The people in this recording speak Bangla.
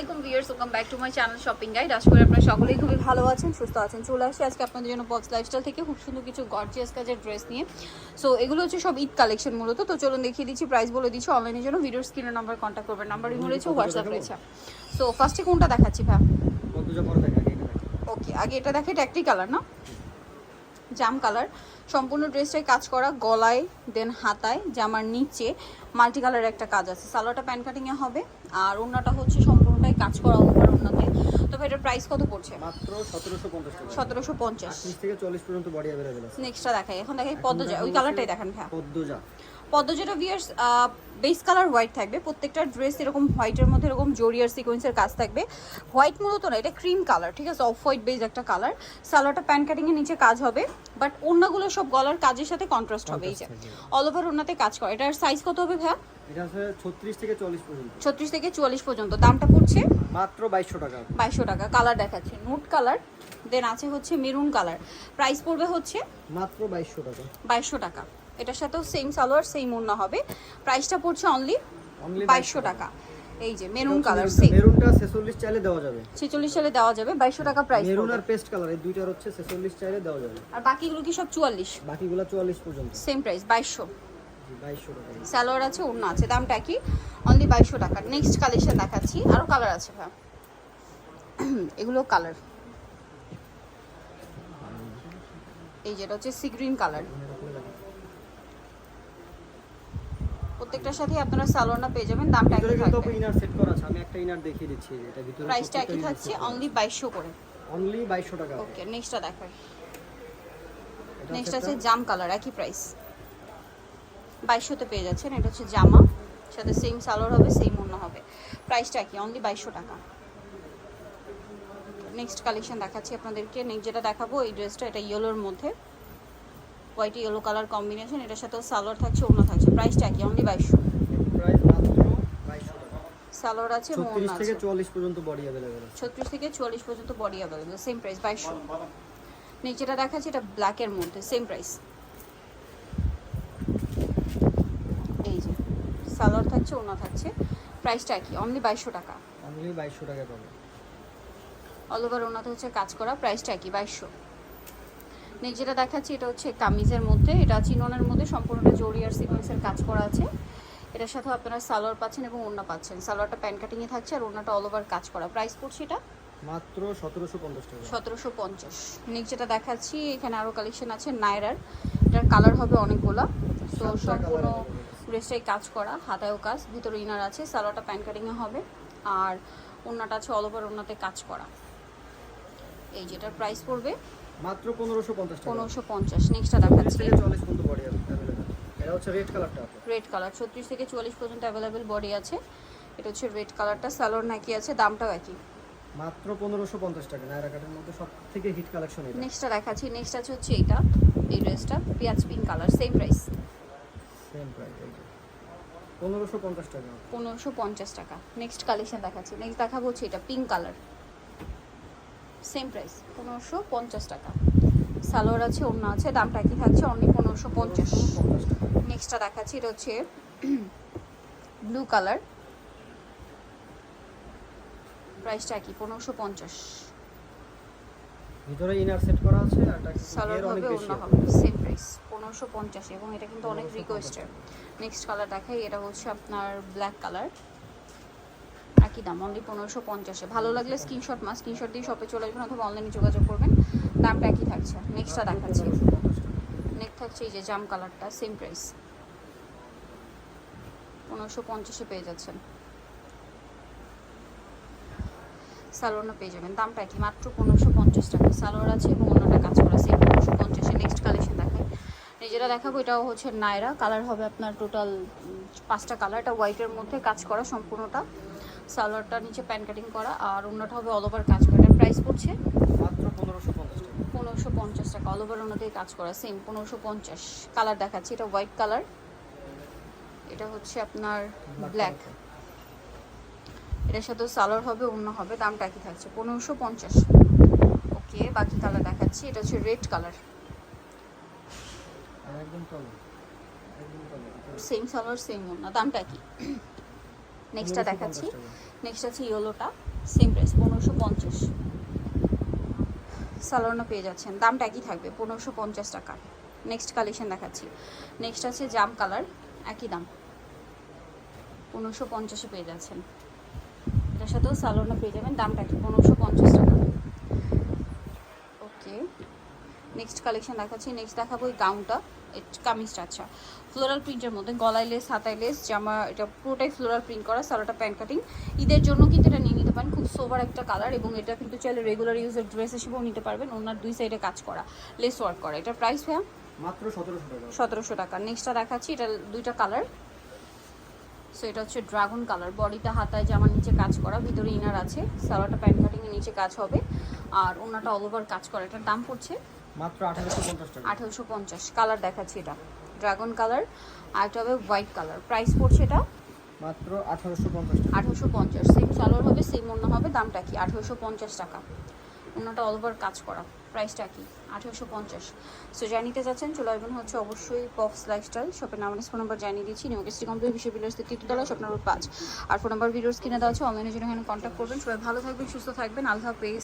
আলাইকুম viewers welcome back to shopping সকলেই খুবই ভালো আছেন, সুস্থ আছেন। চলে আজকে আপনাদের জন্য থেকে খুব সুন্দর কিছু ড্রেস নিয়ে। সো এগুলো হচ্ছে সব কালেকশন মূলত। তো চলুন দেখিয়ে দিচ্ছি প্রাইস বলে দিচ্ছি স্ক্রিনের নাম্বার কন্ট্যাক্ট করবেন। রয়েছে হোয়াটসঅ্যাপ রয়েছে। সো ফার্স্টে কোনটা দেখাচ্ছি ওকে আগে এটা একটি কালার না? জাম কালার সম্পূর্ণ ড্রেসটাই কাজ করা গলায় দেন হাতায়, জামার নিচে। মাল্টি একটা কাজ আছে। সালোয়ারটা প্যান কাটিংয়ে হবে। আর ওড়নাটা হচ্ছে সম্পূর্ণটাই কাজ করা উপর ওড়নাতে তবে এটার প্রাইস কত পড়ছে? মাত্র সতেরোশো পঞ্চাশ টাকা। সতেরোশো পঞ্চাশ। আটত্রিশ থেকে চল্লিশ পর্যন্ত বডি অ্যাভেলেবেল আছে। নেক্সটটা দেখাই। এখন দেখাই পদ্মজা ওই কালারটাই দেখেন হ্যাঁ পদ্মজা। পদ্মজাটা ভিয়ার্স বেস কালার হোয়াইট থাকবে। প্রত্যেকটা ড্রেস এরকম হোয়াইটের মধ্যে এরকম জরিয়ার সিকোয়েন্সের কাজ থাকবে। হোয়াইট মূলত না এটা ক্রিম কালার ঠিক আছে? অফ হোয়াইট বেস একটা কালার সালোয়ারটা প্যান কাটিংয়ের নিচে কাজ হবে। বাট অন্যগুলো সব গলার কাজের সাথে কন্ট্রাস্ট হবে এই যে। অল ওভার ওনাতে কাজ করে। এটার সাইজ কত হবে ভাইয়া? এটা 36 থেকে 40 পর্যন্ত। থেকে 44 পর্যন্ত। দামটা পড়ছে? মাত্র 2200 টাকা। 2200 টাকা। কালার দেখাচ্ছি। নুট কালার দেন আছে হচ্ছে মেরুন কালার। প্রাইস পড়বে হচ্ছে মাত্র 2200 টাকা। 2200 টাকা। এটার সাথেও সেম সালোয়ার সেম ওড়না হবে। প্রাইসটা পড়ছে অনলি 2200 টাকা। এই যে মেরুন কালার সেম মেরুনটা 46 চাইলে দেওয়া যাবে। 46 চাইলে দেওয়া যাবে। 2200 টাকা প্রাইস মেরুন আর পেস্ট কালার এই দুইটার হচ্ছে 46 চাইলে দেওয়া যাবে। আর বাকিগুলো কি সব 44 বাকিগুলো 44 পর্যন্ত। সেম প্রাইস 2200 সালোয়ার আছে ওড়না আছে। দামটা কি অনলি বাইশশো টাকা। নেক্সট কালেকশন দেখাচ্ছি। আরও কালার আছে হ্যাঁ এগুলো কালার এই যেটা হচ্ছে সি গ্রিন কালার প্রত্যেকটার সাথে আপনারা সালোনা পেয়ে যাবেন। দামটা একই থাকবে। ইনার সেট করা আছে। আমি একটা ইনার দেখিয়ে দিচ্ছি। এটা ভিতরে প্রাইসটা একই থাকছে অনলি 2200 করে। অনলি 2200 টাকা ওকে নেক্সটটা দেখাই। নেক্সট আছে জাম কালার একই প্রাইস বাইশশোতে পেয়ে যাচ্ছেন। এটা হচ্ছে জামা। সাথে সেম সালোয়ার হবে সেম অন্য হবে। প্রাইসটা কি? অনলি বাইশশো টাকা। নেক্সট কালেকশন দেখাচ্ছি আপনাদেরকে। নেক্সট যেটা দেখাবো এই ড্রেসটা এটা ইয়েলোর মধ্যে। হোয়াইট ইয়েলো কালার কম্বিনেশন এটার সাথেও সালোয়ার থাকছে অন্য থাকছে। প্রাইসটা কি? অনলি বাইশশো। সালোয়ার আছে থেকে আছে। চুয়াল্লিশ পর্যন্ত বডি থেকে পর্যন্ত সেম প্রাইস বাইশশো। নেক্সট যেটা দেখাচ্ছি এটা ব্ল্যাকের মধ্যে সেম প্রাইস এই যে সালোয়ার থাকছে ওনা থাকছে প্রাইসটা কি অনলি বাইশশো টাকা। অনলি বাইশশো টাকা পাবে। অল ওভার ওনাতে হচ্ছে কাজ করা প্রাইসটা কি বাইশশো। নেক্সট যেটা দেখাচ্ছি এটা হচ্ছে কামিজের মধ্যে এটা চিননের মধ্যে সম্পূর্ণটা জরি আর সিকোয়েন্সের কাজ করা আছে। এটার সাথে আপনারা সালোয়ার পাচ্ছেন এবং ওড়না পাচ্ছেন। সালোয়ারটা প্যান কাটিংয়ে থাকছে আর ওড়নাটা অল ওভার কাজ করা। প্রাইস পড়ছে এটা? মাত্র সতেরোশো পঞ্চাশ সতেরোশো পঞ্চাশ। নেক্সট যেটা দেখাচ্ছি এখানে আরও কালেকশন আছে নায়রার এটার কালার হবে অনেকগুলো। তো সম্পূর্ণ ড্রেসটাই কাজ করা হাতায়ও কাজ ভিতরে ইনার আছে সালোয়ারটা প্যান কাটিংয়ে হবে। আর ওড়নাটা আছে অল ওভার ওড়নাতে কাজ করা। এই যেটার প্রাইস পড়বে মাত্র পনেরোশো পঞ্চাশ পনেরোশো পঞ্চাশ। নেক্সটটা দেখাচ্ছি। চল্লিশ পর্যন্ত বডি এটা হচ্ছে রেড কালারটা রেড কালার ছত্রিশ থেকে চুয়াল্লিশ পর্যন্ত অ্যাভেলেবেল বডি আছে। এটা হচ্ছে রেড কালারটা সালোয়ার নাকি আছে দামটাও একই। মাত্র পনেরোশো পঞ্চাশ টাকা। নায়রা কাটের মধ্যে সব থেকে হিট কালেকশন নেক্সটটা দেখাচ্ছি। নেক্সট আছে হচ্ছে এইটা এই ড্রেসটা পেঁয়াজ pink colour same price same price পনেরোশো পঞ্চাশ টাকা। পনেরোশো পঞ্চাশ টাকা। নেক্সট কালেকশন দেখাচ্ছি। নেক্সট দেখাবো হচ্ছে এটা পিঙ্ক কালার সেম প্রাইস পনেরোশো পঞ্চাশ টাকা। সালোয়ার আছে অন্য আছে দামটা কি থাকছে অনলি পনেরোশো পঞ্চাশ। নেক্সটটা দেখাচ্ছি এটা হচ্ছে ব্লু কালার প্রাইসটা কি পনেরোশো পঞ্চাশ। ভিতরে ইনার সেট করা আছে আর এটা সালোয়ার হবে বেশি হবে। সেম প্রাইস পনেরোশো পঞ্চাশ এবং এটা কিন্তু অনেক 1550 রিকোয়েস্টেড নেক্সট কালার দেখাই এটা হচ্ছে আপনার ব্ল্যাক কালার একই দাম অনলি পনেরোশো পঞ্চাশে। ভালো লাগলে স্ক্রিনশট মা স্ক্রিনশট দিয়ে শপে চলে আসবেন অথবা অনলাইনে যোগাযোগ করবেন। দামটা একই থাকছে। নেক্সটটা দেখাচ্ছি। নেক্সট থাকছে এই যে জাম কালারটা সেম প্রাইস পনেরোশো পঞ্চাশে পেয়ে যাচ্ছেন। সালোয়ারও পেয়ে যাবেন। দামটা কি মাত্র পনেরোশো পঞ্চাশ টাকা। সালোয়ার আছে এবং অন্যটা কাজ করা সেম পনেরোশো পঞ্চাশে নেক্সট কালেকশন দেখাই। নিজেরা দেখাবো এটাও হচ্ছে নায়রা কালার হবে আপনার টোটাল পাঁচটা কালার এটা হোয়াইটের মধ্যে কাজ করা সম্পূর্ণটা। সালোয়ারটা নিচে প্যান কাটিং করা। আর অন্যটা হবে অল ওভার কাজ করা। এটার প্রাইস পড়ছে মাত্র পনেরোশো পঞ্চাশ টাকা। পনেরোশো পঞ্চাশ টাকা। অল ওভার ওনাতেই কাজ করা। সেম পনেরোশো পঞ্চাশ। কালার দেখাচ্ছি। এটা হোয়াইট কালার এটা হচ্ছে আপনার ব্ল্যাক এটার সাথে সালোয়ার হবে অন্য হবে দামটা একই থাকছে পনেরোশো পঞ্চাশ। ওকে বাকি কালার দেখাচ্ছি এটা হচ্ছে red colour same salwar same অন্য দামটা কি নেক্সটটা দেখাচ্ছি। নেক্সট আছে ইয়েলোটা সেম প্রাইস পনেরোশো পঞ্চাশ। সালোয়ারও পেয়ে যাচ্ছেন দামটা একই থাকবে পনেরোশো পঞ্চাশ টাকা। নেক্সট কালেকশন দেখাচ্ছি। নেক্সট আছে জাম কালার একই দাম। পনেরোশো পঞ্চাশে পেয়ে যাচ্ছেন। সাথেও সালোয়ারও পেয়ে যাবেন। দামটা কি? পনেরোশো পঞ্চাশ টাকা। ওকে। নেক্সট কালেকশন দেখাচ্ছি। নেক্সট দেখাবো এই গাউনটা কামিজটা আচ্ছা। ফ্লোরাল প্রিন্টের মধ্যে গলায় লেস হাতায় লেস জামা এটা পুরোটাই ফ্লোরাল প্রিন্ট করা সালোটা প্যান্ট কাটিং ঈদের জন্য কিন্তু এটা নিয়ে নিতে পারেন। খুব সোভার একটা কালার এবং এটা কিন্তু চাইলে রেগুলার ইউজের ড্রেস হিসেবেও নিতে পারবেন। ওনার দুই সাইডে কাজ করা লেস ওয়ার্ক করা। এটার প্রাইস ভাইয়া? মাত্র সতেরোশো টাকা। সতেরোশো টাকা। নেক্সটটা দেখাচ্ছি। এটা দুইটা কালার সো এটা হচ্ছে ড্রাগন কালার বডিটা হাতায় জামার নিচে কাজ করা ভিতরে ইনার আছে। সালোয়ারটা প্যান্ট কাটিং এর নিচে কাজ হবে। আর ওনাটা অল ওভার কাজ করা। এটার দাম পড়ছে মাত্র আঠারোশো পঞ্চাশ কালার দেখাচ্ছি এটা। ড্রাগন কালার আর এটা হবে হোয়াইট কালার প্রাইস পড়ছে এটা মাত্র আঠারোশো পঞ্চাশ টাকা। আঠারোশো পঞ্চাশ। সেম সালোয়ার হবে সেম অন্য হবে। দামটা কি? আঠারোশো পঞ্চাশ টাকা। অন্যটা অল ওভার কাজ করা। প্রাইসটা কি? আঠেরোশো পঞ্চাশ। সো জানিতে চাচ্ছেন চলে আসবেন হচ্ছে অবশ্যই পপস লাইফস্টাইল শপের নাম ফোন নাম্বার জানিয়ে দিচ্ছি। নিউ গেস্টি বিশ্ব বিশ্ববিদ্যালয় তৃতীয়তলা স্বপ্ন নম্বর পাঁচ। আর ফোন নাম্বার ভিডিওস কিনে দেওয়া আছে অনলাইনের জন্য এখানে কন্ট্যাক্ট করবেন। সবাই ভালো থাকবেন, সুস্থ থাকবেন। আলহা হাফেজ।